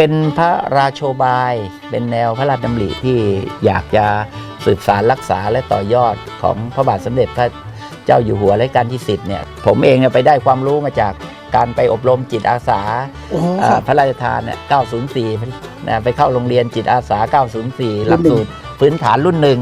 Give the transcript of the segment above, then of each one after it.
เป็นพระราโชบาย เป็นแนวพระราชดำริที่อยากจะสืบสารรักษาและต่อยอดของพระบาทสมเด็จพระเจ้าอยู่หัวรัชกาลที่10เนี่ยผมเองเนี่ยไปได้ความรู้มาจากการไปอบรมจิตอาสาโอ้โหอ่าครับพระราชทานเนี่ย904นะไปเข้าโรงเรียนจิตอาสา 904 หลักสูตรพื้นฐานรุ่นหนึ่ง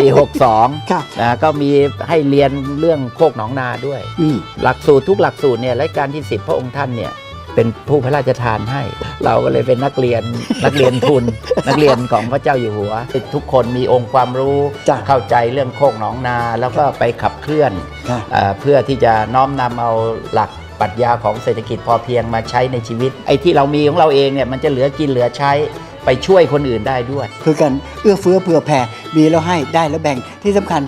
ปี62ครับนะก็มีให้เรียนเรื่องโคกหนองนาด้วยอืมหลักสูตรทุกหลักสูตรเนี่ยรัชกาลที่ 10 พระองค์ท่านเนี่ย เป็นผู้พระราชทานให้ เราก็เลยเป็นนักเรียน นักเรียนทุน นักเรียนของพระเจ้าอยู่หัว ทุกคนมีองค์ความรู้จ้ะเข้าใจเรื่องโคกหนองนา แล้วก็ไปขับเคลื่อนครับเอ่อเพื่อที่จะน้อมนำเอาหลักปรัชญาของเศรษฐกิจพอเพียงมาใช้ในชีวิต ไอ้ที่เรามีของเราเองเนี่ยมันจะเหลือกินเหลือใช้ไปช่วยคนอื่นได้ด้วย คือการเอื้อเฟื้อเผื่อแผ่มีแล้วให้ได้แล้วแบ่งที่สำคัญ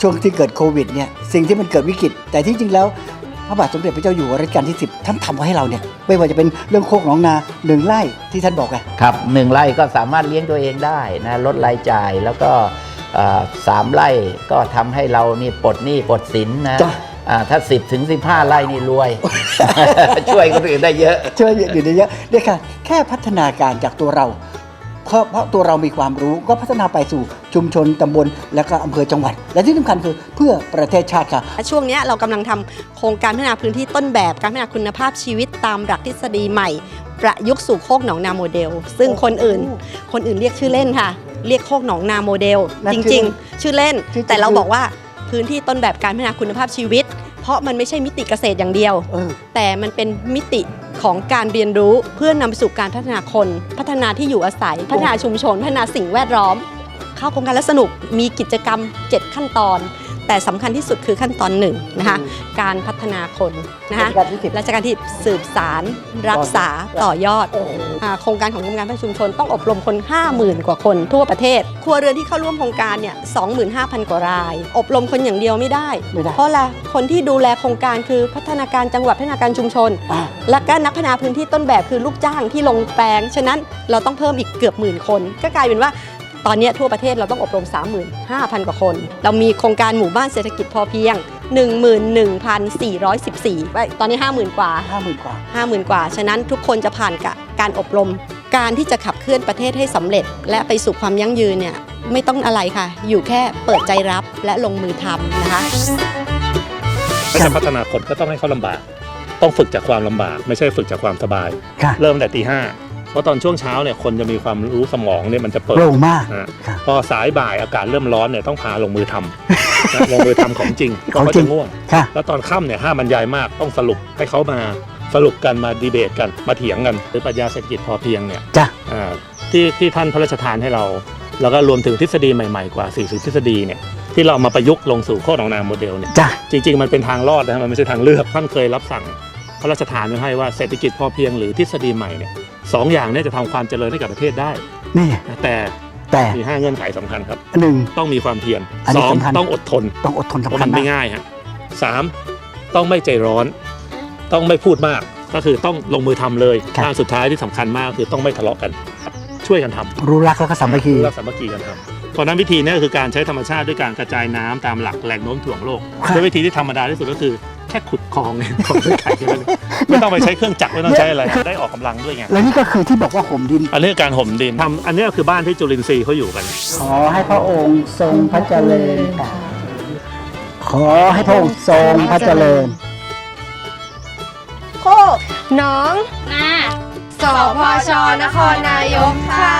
ช่วงที่เกิดโควิดเนี่ยสิ่งที่มันเกิดวิกฤต แต่ที่จริงแล้ว พระบาทสมเด็จพระเจ้าอยู่หัวรัชกาลที่ 10 ท่านทำไว้ให้เราเนี่ยไม่ว่าจะเป็นเรื่องโคกหนองนาหนึ่งไร่ที่ท่านบอกอะครับหนึ่งไร่ก็สามารถเลี้ยงตัวเองได้นะลดรายจ่ายแล้วก็เอ่อสามไร่ก็ทำให้เรานี่ปลดหนี้ปลดสินนะจ้ะ อ่าถ้า 10ถึง15ไร่นี่รวย ช่วยคนอื่นได้เยอะเชื่ออยู่ในเยอะเนี่ยค่ะแค่พัฒนาการจากตัวเรา เพราะเพราะตัวเรามีความรู้ก็พัฒนาไปสู่ชุมชนตำบลและก็อำเภอจังหวัด และที่สำคัญคือเพื่อประเทศชาติค่ะ ช่วงเนี้ยเรากำลังทำโครงการพัฒนาพื้นที่ต้นแบบการพัฒนาคุณภาพชีวิตตามหลักทฤษฎีใหม่ ประยุกต์สู่โคกหนองนาโมเดล ซึ่งคนอื่น คนอื่นเรียกชื่อเล่นค่ะ เรียกโคกหนองนาโมเดลนั่นจคือริง ๆ ชื่อเล่นชื่อจริงแต่เราคือบอกว่าพื้นที่ต้นแบบการพัฒนาคุณภาพชีวิต เพราะมันไม่ใช่มิติเกษตรอย่างเดียวเออแต่มันเป็นมิติของการเรียนรู้เพื่อนำไปสู่การพัฒนาคน พัฒนาที่อยู่อาศัย พัฒนาชุมชน พัฒนาสิ่งแวดล้อม เข้าโครงการแล้วสนุกมีกิจกรรม 7 ขั้นตอน แต่สำคัญที่สุดคือขั้นตอนหนึ่งนะคะอืมการพัฒนาคนนะคะรัชกาลที่สิบราชการที่สืบสารรักษาต่อยอดโอ้โหอ่าโครงการของกรมการพัฒนาชุมชนต้องอบรมคน 50,000 กว่าคนทั่วประเทศ ครัวเรือนที่เข้าร่วมโครงการเนี่ย25,000 กว่าราย อบรมคนอย่างเดียวไม่ได้ไม่ได้เพราะอะไรคนที่ดูแลโครงการคือพัฒนาการจังหวัดพัฒนาการชุมชนอะและก็นักพัฒนาพื้นที่ต้นแบบคือลูกจ้างที่ลงแปลง ฉะนั้นเราต้องเพิ่มอีกเกือบหมื่นคน ก็กลายเป็นว่า ตอนเนี้ยทั่วประเทศเราต้องอบรม 35,000 กว่าคน เรามีโครงการหมู่บ้านเศรษฐกิจพอเพียง 11,414ไว้ตอนนี้ 50,000 กว่าห้าหมื่นกว่า 50,000 กว่า ฉะนั้นทุกคนจะผ่านกะการอบรม การที่จะขับเคลื่อนประเทศให้สำเร็จ และไปสู่ความยั่งยืนเนี่ยไม่ต้องอะไรค่ะ อยู่แค่เปิดใจรับและลงมือทำนะคะถ้าจะพัฒนาคนก็ต้องให้เขาลำบาก ต้องฝึกจากความลำบาก ไม่ใช่ฝึกจากความสบายค่ะเริ่มแต่ตีห้าเพ ราะตอนช่วงเช้าเนี่ยคนจะมีความรู้สมองเนี่ยมันจะเปิดโปร่งมากนะค่ะพอสายบ่ายอากาศเริ่มร้อนเนี่ยต้องพาลงมือทำนะลงมือทำของจริงเพของราะเขาจริจะงง่วง ค่ะ แล้วตอนค่ำเนี่ยห้ามบรรยายมากต้องสรุปให้เขามาสรุปกันมาดีเบตกันมาเถียงกันหรือปรัชญาเศรษฐกิจพอเพียงเนี่ยจ้ะ อ่าที่ที่ท่านพระราชทานให้เรา แล้วก็รวมถึงทฤษฎีใหม่ๆกว่า 40 ทฤษฎีเนี่ยที่เราเอามาประยุกต์ลงสู่โคกหนองนาโมเดลเนี่ยจ้ะ จริงๆ มันเป็นทางรอดนะมันไม่ใช่ทางเลือกท่านเคยรับสั่งพระราชทานไว้ให้ว่าเศรษฐกิจพอเพียงหรือทฤษฎีใหม่เนี่ย สองอย่างเนี้จะทำความเจริญให้กับประเทศได้นี่นะแต่แต่มีห้าเงื่อนไขสำคัญครับ หนึ่ง ต้องมีความเพียรอันสนี้องสำคัญ ต้องอดทน ต้องอดทนเพสำราะคัมัญนมาไม่กง่ายฮะสามต้องไม่ใจร้อน ต้องไม่พูดมาก ก็คือต้องลงมือทำเลยครับอันสุดท้ายที่สำคัญมากคือต้องไม่ทะเลาะกันครับช่วยกันทำรู้รักแล้วก็สามัคคี รักสามัคคีกันทำเพราะฉะนั้นวิธีเนี้คือการใช้ธรรมชาติด้วยการกระจายน้ำตามหลักแหล่งโน้มถ่วงโลกครับด้วยวิธีที่ธรรมดาที่สุดก็คือแแค่ขุดคลองเองคลองด้วยไข่แค่นั้นเองไม่ต้องไปใช้เครื่องจักรไม่ต้องใช้อะไรได้ออกกำลังด้วยไงแล้วนี่ก็คือที่บอกว่าห่มดินอันนี้คือการห่มดินทำอันนี้ก็คือบ้านที่จุลินทรีย์เขาอยู่กัน ขอให้พระองค์ทรงพระเจริญขอให้พระองค์ทรงพระเจริญ โคกหน้องนาสพชนครนายกค่ะ